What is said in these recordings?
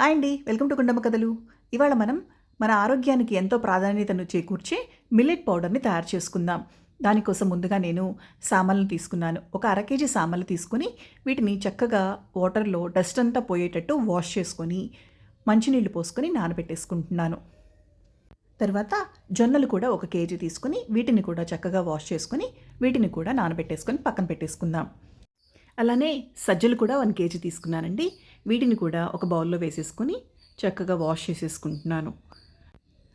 Hi అండి welcome to Kundamma కథలు. ఇవాళ మనం మన ఆరోగ్యానికి ఎంతో ప్రాధాన్యతను చేకూర్చి మిల్లెట్ పౌడర్ని తయారు చేసుకుందాం. దానికోసం ముందుగా నేను సామాన్లు తీసుకున్నాను. ఒక అర కేజీ సామాన్లు తీసుకొని వీటిని చక్కగా వాటర్లో డస్ట్ అంతా పోయేటట్టు వాష్ చేసుకొని మంచినీళ్ళు పోసుకొని నానబెట్టేసుకుంటున్నాను. తర్వాత జొన్నలు కూడా ఒక కేజీ తీసుకుని వీటిని కూడా చక్కగా వాష్ చేసుకుని వీటిని కూడా నానబెట్టేసుకొని పక్కన పెట్టేసుకుందాం. అలానే సజ్జలు కూడా వన్ కేజీ తీసుకున్నానండి. వీటిని కూడా ఒక బౌల్లో వేసేసుకొని చక్కగా వాష్ చేసేసుకుంటున్నాను.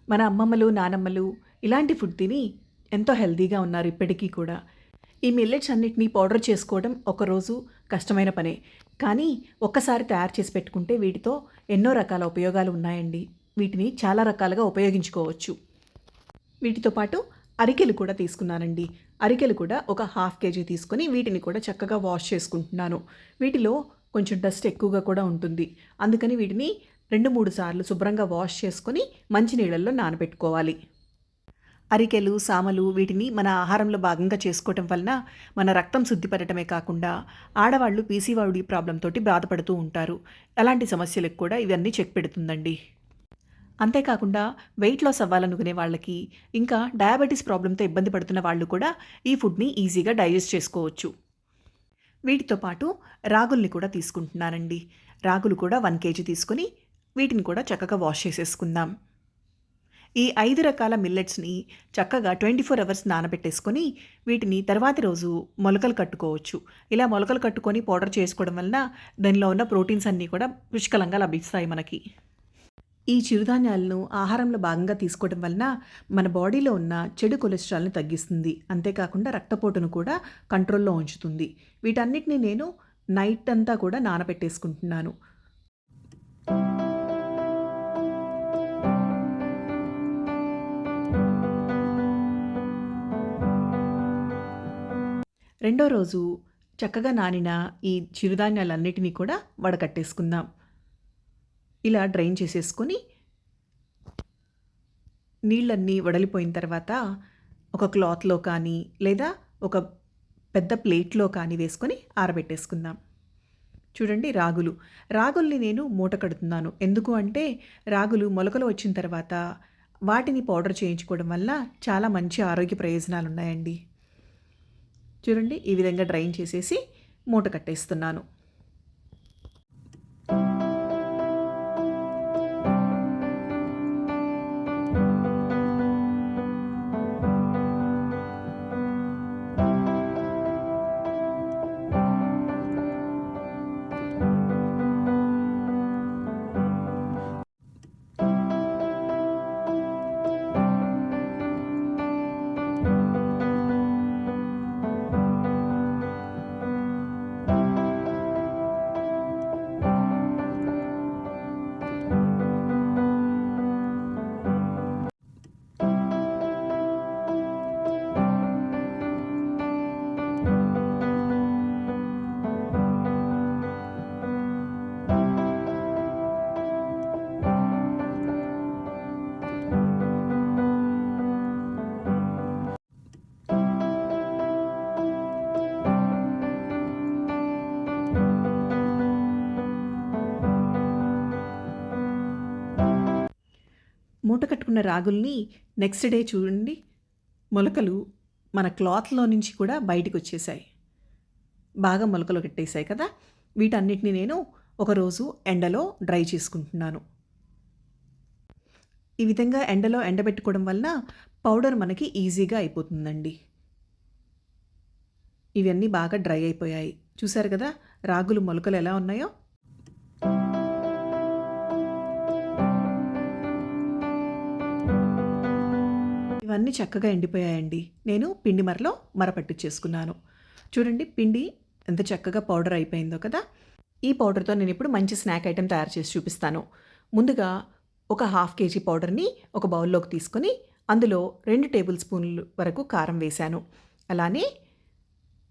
మన అమ్మమ్మలు నానమ్మలు ఇలాంటి ఫుడ్ తిని ఎంతో హెల్తీగా ఉన్నారు ఇప్పటికీ కూడా. ఈ మిల్లెట్స్ అన్నిటినీ పౌడర్ చేసుకోవడం ఒకరోజు కష్టమైన పనే. కానీ ఒక్కసారి తయారు చేసి పెట్టుకుంటే వీటితో ఎన్నో రకాల ఉపయోగాలు ఉన్నాయండి. వీటిని చాలా రకాలుగా ఉపయోగించుకోవచ్చు. వీటితో పాటు అరికెలు కూడా తీసుకున్నానండి. అరికెలు కూడా ఒక హాఫ్ కేజీ తీసుకొని వీటిని కూడా చక్కగా వాష్ చేసుకుంటున్నాను. వీటిలో కొంచెం డస్ట్ ఎక్కువగా కూడా ఉంటుంది. అందుకని వీటిని రెండు మూడు సార్లు శుభ్రంగా వాష్ చేసుకొని మంచినీళ్ళల్లో నానబెట్టుకోవాలి. అరికెలు సామలు వీటిని మన ఆహారంలో భాగంగా చేసుకోవటం వలన మన రక్తం శుద్ధిపడటమే కాకుండా ఆడవాళ్ళు పీసీవాడి ప్రాబ్లం తోటి బాధపడుతూ ఉంటారు. అలాంటి సమస్యలకు కూడా ఇవన్నీ చెక్ పెడుతుందండి. అంతేకాకుండా వెయిట్ లాస్ అవ్వాలనుకునే వాళ్ళకి ఇంకా డయాబెటీస్ ప్రాబ్లంతో ఇబ్బంది పడుతున్న వాళ్ళు కూడా ఈ ఫుడ్ని ఈజీగా డైజెస్ట్ చేసుకోవచ్చు. వీటితో పాటు రాగుల్ని కూడా తీసుకుంటున్నానండి. రాగులు కూడా వన్ కేజీ తీసుకొని వీటిని కూడా చక్కగా వాష్ చేసేసుకుందాం. ఈ ఐదు రకాల మిల్లెట్స్ని చక్కగా ట్వంటీ ఫోర్ అవర్స్ నానబెట్టేసుకొని వీటిని తర్వాతి రోజు మొలకలు కట్టుకోవచ్చు. ఇలా మొలకలు కట్టుకొని పౌడర్ చేసుకోవడం వలన దానిలో ఉన్న ప్రోటీన్స్ అన్నీ కూడా పుష్కలంగా లభిస్తాయి మనకి. ఈ చిరుధాన్యాలను ఆహారంలో భాగంగా తీసుకోవడం వలన మన బాడీలో ఉన్న చెడు కొలెస్ట్రాల్ని తగ్గిస్తుంది. అంతేకాకుండా రక్తపోటును కూడా కంట్రోల్లో ఉంచుతుంది. వీటన్నిటిని నేను నైట్ అంతా కూడా నానబెట్టేసుకుంటున్నాను. రెండో రోజు చక్కగా నానిన ఈ చిరుధాన్యాలన్నిటినీ కూడా వడకట్టేసుకుందాం. ఇలా డ్రైన్ చేసేసుకొని నీళ్ళన్నీ వడలిపోయిన తర్వాత ఒక క్లాత్లో కానీ లేదా ఒక పెద్ద ప్లేట్లో కానీ వేసుకొని ఆరబెట్టేసుకుందాం. చూడండి రాగులు. రాగుల్ని నేను మూట కడుతున్నాను. ఎందుకు అంటే రాగులు మొలకలు వచ్చిన తర్వాత వాటిని పౌడర్ చేయించుకోవడం వల్ల చాలా మంచి ఆరోగ్య ప్రయోజనాలు ఉన్నాయండి. చూడండి ఈ విధంగా డ్రైన్ చేసేసి మూట కట్టేస్తున్నాను. మూట కట్టుకున్న రాగుల్ని నెక్స్ట్ డే చూడండి మొలకలు మన క్లాత్లో నుంచి కూడా బయటికి వచ్చేసాయి. బాగా మొలకలు కట్టేశాయి కదా? వీటన్నిటిని నేను ఒకరోజు ఎండలో డ్రై చేసుకుంటున్నాను. ఈ విధంగా ఎండలో ఎండబెట్టుకోవడం వలన పౌడర్ మనకి ఈజీగా అయిపోతుందండి. ఇవన్నీ బాగా డ్రై అయిపోయాయి. చూసారు కదా? రాగులు మొలకలు ఎలా ఉన్నాయో? ఇవన్నీ చక్కగా ఎండిపోయాయండి. నేను పిండి మరలో మరపట్టు చేసుకున్నాను. చూడండి పిండి ఎంత చక్కగా పౌడర్ అయిపోయిందో కదా? ఈ పౌడర్తో నేను ఇప్పుడు మంచి స్నాక్ ఐటెం తయారు చేసి చూపిస్తాను. ముందుగా ఒక హాఫ్ కేజీ పౌడర్ని ఒక బౌల్లోకి తీసుకొని అందులో రెండు టేబుల్ స్పూన్లు వరకు కారం వేశాను. అలానే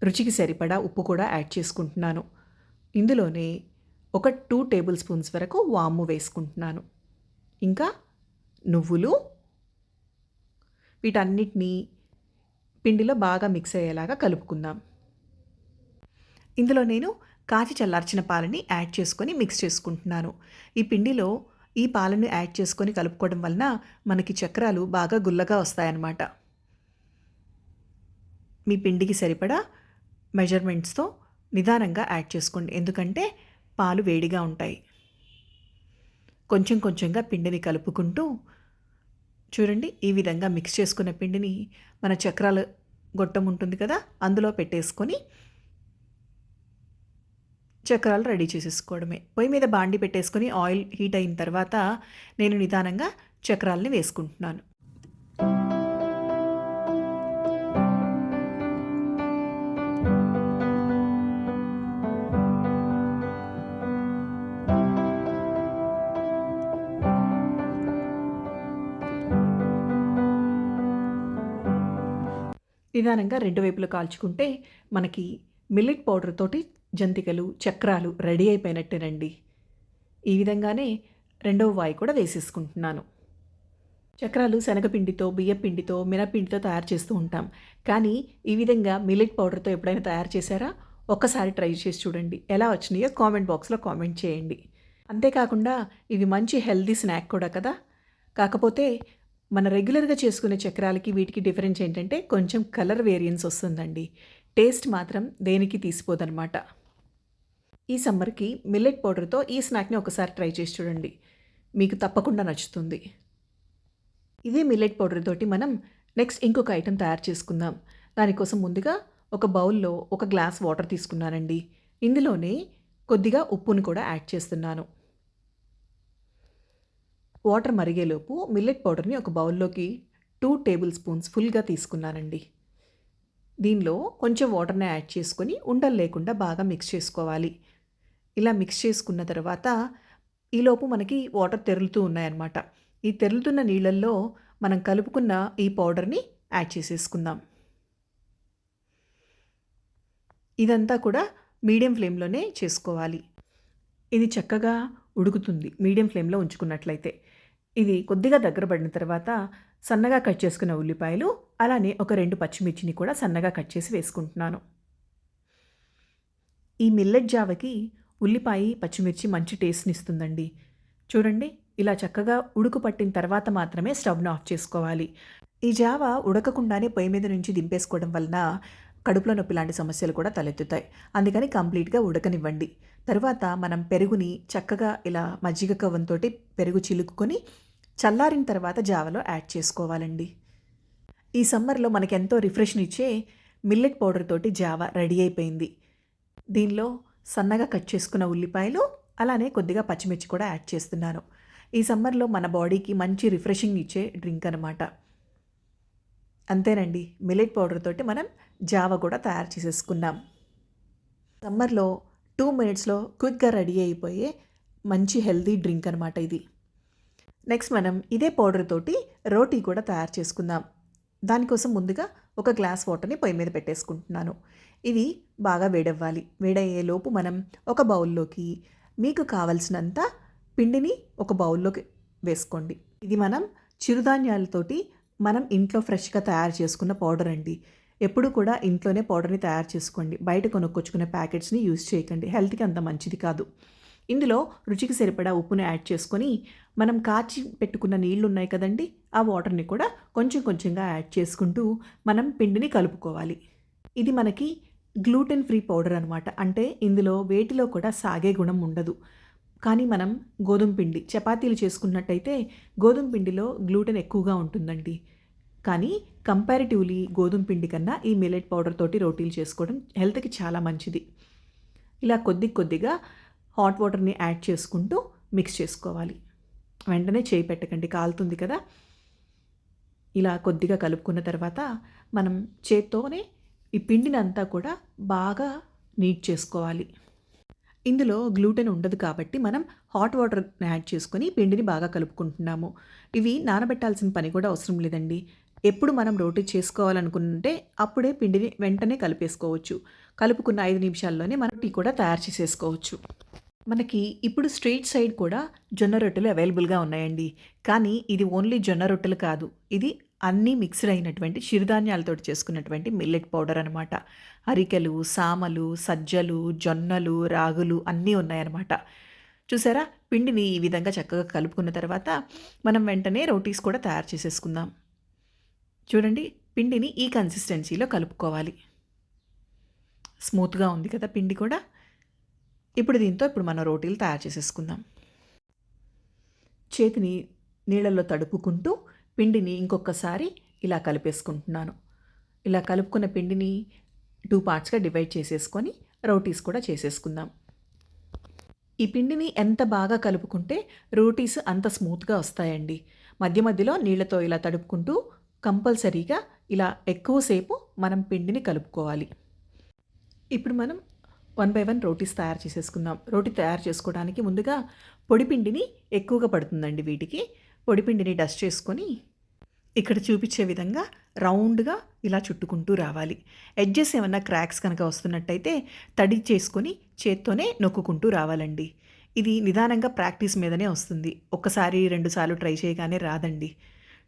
రుచికి సరిపడా ఉప్పు కూడా యాడ్ చేసుకుంటున్నాను. ఇందులోనే ఒక టూ టేబుల్ స్పూన్స్ వరకు వాము వేసుకుంటున్నాను. ఇంకా నువ్వులు వీటన్నిటినీ పిండిలో బాగా మిక్స్ అయ్యేలాగా కలుపుకుందాం. ఇందులో నేను కాచి చల్లార్చిన పాలని యాడ్ చేసుకొని మిక్స్ చేసుకుంటున్నాను. ఈ పిండిలో ఈ పాలను యాడ్ చేసుకొని కలుపుకోవడం వలన మనకి చక్రాలు బాగా గుల్లగా వస్తాయన్నమాట. మీ పిండికి సరిపడా మెజర్మెంట్స్తో నిదానంగా యాడ్ చేసుకోండి. ఎందుకంటే పాలు వేడిగా ఉంటాయి. కొంచెం కొంచెంగా పిండిని కలుపుకుంటూ చూడండి ఈ విధంగా మిక్స్ చేసుకున్న పిండిని మన చక్రాల గొట్టం ఉంటుంది కదా అందులో పెట్టేసుకొని చక్రాలు రెడీ చేసేసుకోవడమే. పొయ్యి మీద బాండి పెట్టేసుకొని ఆయిల్ హీట్ అయిన తర్వాత నేను నిదానంగా చక్రాలని వేసుకుంటున్నాను. నిదానంగా రెండు వైపులు కాల్చుకుంటే మనకి మిల్లెట్ పౌడర్ తోటి జంతికలు చక్రాలు రెడీ అయిపోయినట్టేనండి ఈ విధంగానే రెండవ వాయి కూడా వేసేసుకుంటున్నాను. చక్రాలు శనగపిండితో బియ్యపిండితో మినపిండితో తయారు చేస్తూ ఉంటాం. కానీ ఈ విధంగా మిల్లెట్ పౌడర్తో ఎప్పుడైనా తయారు చేశారా? ఒక్కసారి ట్రై చేసి చూడండి. ఎలా వచ్చినాయో కామెంట్ బాక్స్లో కామెంట్ చేయండి. అంతేకాకుండా ఇవి మంచి హెల్దీ స్నాక్ కూడా కదా. కాకపోతే మన రెగ్యులర్గా చేసుకునే చక్రాలకి వీటికి డిఫరెన్స్ ఏంటంటే కొంచెం కలర్ వేరియన్స్ వస్తుందండి. టేస్ట్ మాత్రం దేనికి తీసిపోదనమాట ఈ సమ్మర్కి మిల్లెట్ పౌడర్తో ఈ స్నాక్ని ఒకసారి ట్రై చేసి చూడండి. మీకు తప్పకుండా నచ్చుతుంది. ఇదే మిల్లెట్ పౌడర్ తోటి మనం నెక్స్ట్ ఇంకొక ఐటెం తయారు చేసుకుందాం. దానికోసం ముందుగా ఒక బౌల్లో ఒక గ్లాస్ వాటర్ తీసుకున్నానండి. ఇందులోనే కొద్దిగా ఉప్పును కూడా యాడ్ చేస్తున్నాను. వాటర్ మరిగేలోపు మిల్లెట్ పౌడర్ని ఒక బౌల్లోకి టూ టేబుల్ స్పూన్స్ ఫుల్గా తీసుకున్నానండి. దీనిలో కొంచెం వాటర్ని యాడ్ చేసుకొని ఉండలు లేకుండా బాగా మిక్స్ చేసుకోవాలి. ఇలా మిక్స్ చేసుకున్న తర్వాత ఈలోపు మనకి వాటర్ తెరులుతూ ఉన్నాయన్నమాట. ఈ తెరులుతున్న నీళ్ళల్లో మనం కలుపుకున్న ఈ పౌడర్ని యాడ్ చేసేసుకుందాం. ఇదంతా కూడా మీడియం ఫ్లేమ్లోనే చేసుకోవాలి. ఇది చక్కగా ఉడుకుతుంది. మీడియం ఫ్లేమ్లో ఉంచుకున్నట్లయితే. ఇది కొద్దిగా దగ్గర పడిన తర్వాత సన్నగా కట్ చేసుకున్న ఉల్లిపాయలు అలానే ఒక రెండు పచ్చిమిర్చిని కూడా సన్నగా కట్ చేసి వేసుకుంటున్నాను. ఈ మిల్లెట్ జావకి ఉల్లిపాయ పచ్చిమిర్చి మంచి టేస్ట్ని ఇస్తుందండి. చూడండి ఇలా చక్కగా ఉడుకు పట్టిన తర్వాత మాత్రమే స్టవ్ను ఆఫ్ చేసుకోవాలి. ఈ జావ ఉడకకుండానే పొయ్యి మీద నుంచి దింపేసుకోవడం వలన కడుపులో నొప్పి లాంటి సమస్యలు కూడా తలెత్తుతాయి. అందుకని కంప్లీట్గా ఉడకనివ్వండి. తర్వాత మనం పెరుగుని చక్కగా ఇలా మజ్జిగ కవ్వంతో పెరుగు చిలుక్కొని చల్లారిన తర్వాత జావలో యాడ్ చేసుకోవాలండి. ఈ సమ్మర్లో మనకెంతో రిఫ్రెష్ని ఇచ్చే మిల్లెట్ పౌడర్ తోటి జావ రెడీ అయిపోయింది. దీనిలో సన్నగా కట్ చేసుకున్న ఉల్లిపాయలు అలానే కొద్దిగా పచ్చిమిర్చి కూడా యాడ్ చేస్తున్నాను. ఈ సమ్మర్లో మన బాడీకి మంచి రిఫ్రెషింగ్ ఇచ్చే డ్రింక్ అనమాట అంతేనండి మిల్లెట్ పౌడర్ తోటి మనం జావ కూడా తయారు చేసేసుకున్నాం. సమ్మర్లో టూ మినిట్స్లో క్విక్గా రెడీ అయిపోయే మంచి హెల్దీ డ్రింక్ అనమాట ఇది. నెక్స్ట్ మనం ఇదే పౌడర్ తోటి రోటీ కూడా తయారు చేసుకుందాం. దానికోసం ముందుగా ఒక గ్లాస్ వాటర్ని పొయ్యి మీద పెట్టేసుకుంటున్నాను. ఇది బాగా వేడవ్వాలి. వేడయ్యేలోపు మనం ఒక బౌల్లోకి మీకు కావలసినంత పిండిని ఒక బౌల్లోకి వేసుకోండి. ఇది మనం చిరుధాన్యాలతోటి మనం ఇంట్లో ఫ్రెష్గా తయారు చేసుకున్న పౌడర్ అండి. ఎప్పుడు కూడా ఇంట్లోనే పౌడర్ని తయారు చేసుకోండి. బయట కొనుక్కొచ్చుకునే ప్యాకెట్స్ని యూజ్ చేయకండి. హెల్త్కి అంత మంచిది కాదు. ఇందులో రుచికి సరిపడా ఉప్పుని యాడ్ చేసుకొని మనం కాచి పెట్టుకున్న నీళ్ళు ఉన్నాయి కదండి ఆ వాటర్ని కూడా కొంచెం కొంచెంగా యాడ్ చేసుకుంటూ మనం పిండిని కలుపుకోవాలి. ఇది మనకి గ్లూటెన్ ఫ్రీ పౌడర్ అనమాట అంటే ఇందులో వేటిలో కూడా సాగే గుణం ఉండదు. కానీ మనం గోధుమ పిండి చపాతీలు చేసుకున్నట్టయితే గోధుమ పిండిలో గ్లూటెన్ ఎక్కువగా ఉంటుందండి. కానీ కంపారిటివ్లీ గోధుమ పిండి కన్నా ఈ మిలెట్ పౌడర్ తోటి రోటీలు చేసుకోవడం హెల్త్కి చాలా మంచిది. ఇలా కొద్ది కొద్దిగా హాట్ వాటర్ని యాడ్ చేసుకుంటూ మిక్స్ చేసుకోవాలి. వెంటనే చేయి పెట్టకండి కాలుతుంది కదా. ఇలా కొద్దిగా కలుపుకున్న తర్వాత మనం చేత్తోనే ఈ పిండిని అంతా కూడా బాగా నీట్ చేసుకోవాలి. ఇందులో గ్లూటెన్ ఉండదు కాబట్టి మనం హాట్ వాటర్ యాడ్ చేసుకొని పిండిని బాగా కలుపుకుంటున్నాము. ఇవి నానబెట్టాల్సిన పని కూడా అవసరం లేదండి. ఎప్పుడు మనం రోటీ చేసుకోవాలనుకుంటే అప్పుడే పిండిని వెంటనే కలిపేసుకోవచ్చు. కలుపుకున్న ఐదు నిమిషాల్లోనే మనం టీ కూడా తయారు చేసేసుకోవచ్చు. మనకి ఇప్పుడు స్ట్రీట్ సైడ్ కూడా జొన్న రొట్టెలు అవైలబుల్గా ఉన్నాయండి. కానీ ఇది ఓన్లీ జొన్న రొట్టెలు కాదు. ఇది అన్నీ మిక్స్డ్ అయినటువంటి చిరుధాన్యాలతో చేసుకున్నటువంటి మిల్లెట్ పౌడర్ అనమాట అరికెలు సామలు సజ్జలు జొన్నలు రాగులు అన్నీ ఉన్నాయన్నమాట. చూసారా? పిండిని ఈ విధంగా చక్కగా కలుపుకున్న తర్వాత మనం వెంటనే రోటీస్ కూడా తయారు చేసేసుకుందాం. చూడండి పిండిని ఈ కన్సిస్టెన్సీలో కలుపుకోవాలి. స్మూత్గా ఉంది కదా పిండి కూడా. ఇప్పుడు దీంతో ఇప్పుడు మనం రోటీలు తయారు చేసేసుకుందాం. చేతిని నీళ్ళల్లో తడుపుకుంటూ పిండిని ఇంకొకసారి ఇలా కలిపేసుకుంటున్నాను. ఇలా కలుపుకున్న పిండిని టూ పార్ట్స్గా డివైడ్ చేసేసుకొని రోటీస్ కూడా చేసేసుకుందాం. ఈ పిండిని ఎంత బాగా కలుపుకుంటే రోటీస్ అంత స్మూత్గా వస్తాయండి. మధ్య మధ్యలో నీళ్ళతో ఇలా తడుపుకుంటూ కంపల్సరీగా ఇలా ఎక్కువసేపు మనం పిండిని కలుపుకోవాలి. ఇప్పుడు మనం వన్ బై వన్ రోటీస్ తయారు చేసేసుకుందాం. రోటీ తయారు చేసుకోవడానికి ముందుగా పొడిపిండిని ఎక్కువగా పడుతుందండి వీటికి. పొడిపిండిని డస్ట్ చేసుకొని ఇక్కడ చూపించే విధంగా రౌండ్గా ఇలా చుట్టుకుంటూ రావాలి. ఎడ్జెస్ ఏమన్నా క్రాక్స్ కనుక వస్తున్నట్టయితే తడి చేసుకొని చేత్తోనే నొక్కుకుంటూ రావాలండి. ఇది నిదానంగా ప్రాక్టీస్ మీదనే వస్తుంది. ఒక్కసారి రెండుసార్లు ట్రై చేయగానే రాదండి.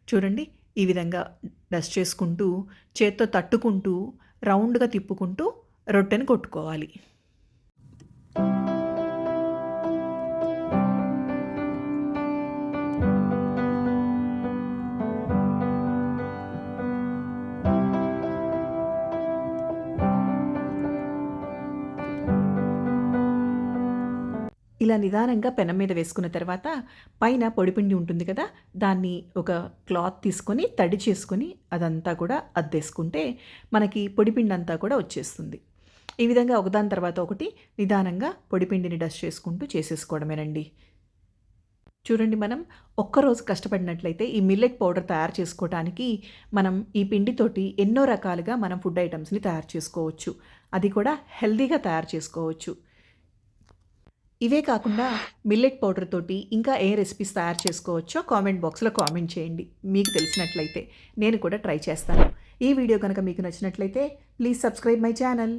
చూడండి ఈ విధంగా డస్ట్ చేసుకుంటూ చేత్తో తట్టుకుంటూ రౌండ్గా తిప్పుకుంటూ రొట్టెని కొట్టుకోవాలి. ఇలా నిదానంగా పెనం మీద వేసుకున్న తర్వాత పైన పొడిపిండి ఉంటుంది కదా దాన్ని ఒక క్లాత్ తీసుకొని తడి చేసుకొని అదంతా కూడా అద్దేసుకుంటే మనకి పొడిపిండి అంతా కూడా వచ్చేస్తుంది. ఈ విధంగా ఒకదాని తర్వాత ఒకటి నిదానంగా పొడిపిండిని డస్ట్ చేసుకుంటూ చేసేసుకోవడమేనండి. చూడండి మనం ఒక్కరోజు కష్టపడినట్లయితే ఈ మిల్లెట్ పౌడర్ తయారు చేసుకోవడానికి మనం ఈ పిండితోటి ఎన్నో రకాలుగా మనం ఫుడ్ ఐటమ్స్ని తయారు చేసుకోవచ్చు. అది కూడా హెల్దీగా తయారు చేసుకోవచ్చు. ఇవే కాకుండా మిల్లెట్ పౌడర్ తోటి ఇంకా ఏ రెసిపీస్ తయారు చేసుకోవచ్చో కామెంట్ బాక్స్లో కామెంట్ చేయండి. మీకు తెలిసినట్లయితే నేను కూడా ట్రై చేస్తాను. ఈ వీడియో కనుక మీకు నచ్చినట్లయితే ప్లీజ్ సబ్స్క్రైబ్ మై ఛానల్